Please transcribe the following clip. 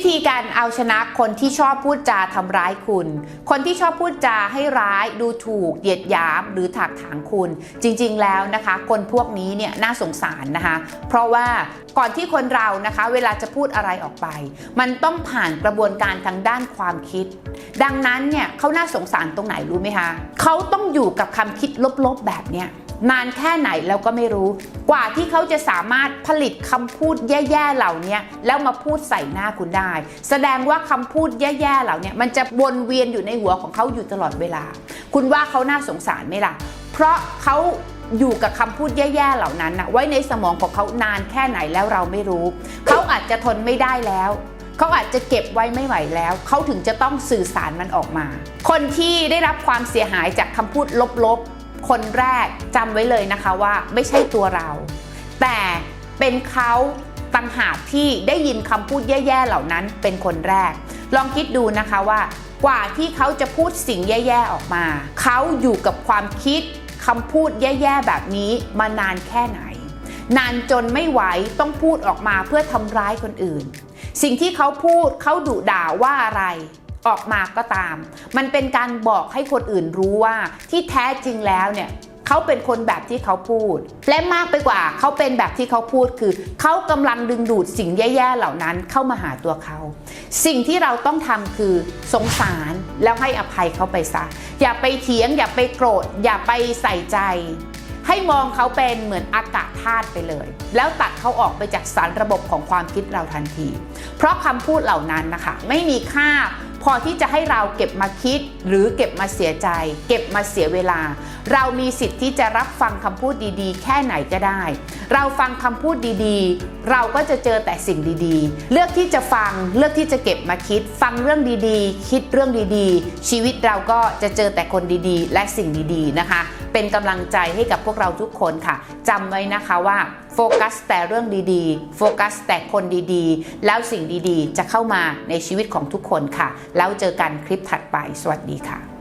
วิธีการเอาชนะคนที่ชอบพูดจาทำร้ายคุณ คนที่ชอบพูดจาให้ร้าย ดูถูกเหยียดหยามหรือถักถางคุณ จริงๆแล้วนะคะ คนพวกนี้เนี่ยน่าสงสารนะคะ เพราะว่าก่อนที่คนเรานะคะ เวลาจะพูดอะไรออกไป มันต้องผ่านกระบวนการทางด้านความคิด ดังนั้นเนี่ยเขาน่าสงสารตรงไหนรู้ไหมคะเขาต้องอยู่กับคำคิดลบๆแบบเนี้ย นานแค่ไหนแล้วก็ไม่รู้ กว่าที่เขาจะสามารถผลิตคำพูดแย่ๆเหล่านี้แล้วมาพูดใส่หน้าคุณได้ แสดงว่าคำพูดแย่ๆเหล่านี้มันจะวนเวียนอยู่ในหัวของเขาอยู่ตลอดเวลา คุณว่าเขาน่าสงสารไหมล่ะ เพราะเขาอยู่กับคำพูดแย่ๆเหล่านั้นนะไว้ในสมองของเขานานแค่ไหนแล้วเราไม่รู้ เขาอาจจะทนไม่ได้แล้วเขาอาจจะเก็บไว้ไม่ไหวแล้ว เขาถึงจะต้องสื่อสารมันออกมา คนที่ได้รับความเสียหายจากคำพูดลบๆ คนแรกจำไว้เลยนะคะว่าไม่ใช่ตัวเรา แต่เป็นเขาต่างหากที่ได้ยินคำพูดแย่ๆเหล่านั้นเป็นคนแรก ลองคิดดูนะคะว่ากว่าที่เขาจะพูดสิ่งแย่ๆออกมา เขาอยู่กับความคิดคำพูดแย่ๆแบบนี้มานานแค่ไหน นานจนไม่ไหวต้องพูดออกมาเพื่อทำร้ายคนอื่น สิ่งที่เขาพูดเขาดุด่าว่าอะไร ออกมาก็ตาม มันเป็นการบอกให้คนอื่นรู้ว่าที่แท้จริงแล้วเนี่ยเขาเป็นคนแบบที่เขาพูด และมากไปกว่าเขาเป็นแบบที่เขาพูดคือ เขากำลังดึงดูดสิ่งแย่ๆเหล่านั้นเข้ามาหาตัวเขา สิ่งที่เราต้องทำคือสงสารแล้วให้อภัยเขาไปซะ อย่าไปเถียง อย่าไปโกรธ อย่าไปใส่ใจ ให้มองเขาเป็นเหมือนอากาศธาตุไปเลย แล้วตัดเขาออกไปจากสารระบบของความคิดเราทันที เพราะคำพูดเหล่านั้นนะคะ ไม่มีค่า พอที่จะให้เราเก็บมาคิดหรือเก็บมาเสียใจ เก็บมาเสียเวลา เรามีสิทธิ์ที่จะรับฟังคำพูดดีๆ แค่ไหนก็ได้ เราฟังคำพูดดีๆ เราก็จะเจอแต่สิ่งดีๆ เลือกที่จะฟังเลือกที่จะเก็บมาคิด ฟังเรื่องดีๆ คิดเรื่องดีๆ ชีวิตเราก็จะเจอแต่คนดีๆ และสิ่งดีๆนะคะ เป็นกำลังใจให้กับพวกเราทุกคนค่ะจำไว้นะคะว่าโฟกัสแต่เรื่องดีๆ โฟกัสแต่คนดีๆ แล้วสิ่งดีๆ จะเข้ามาในชีวิตของทุกคนค่ะ แล้วเจอกันคลิปถัดไป สวัสดีค่ะ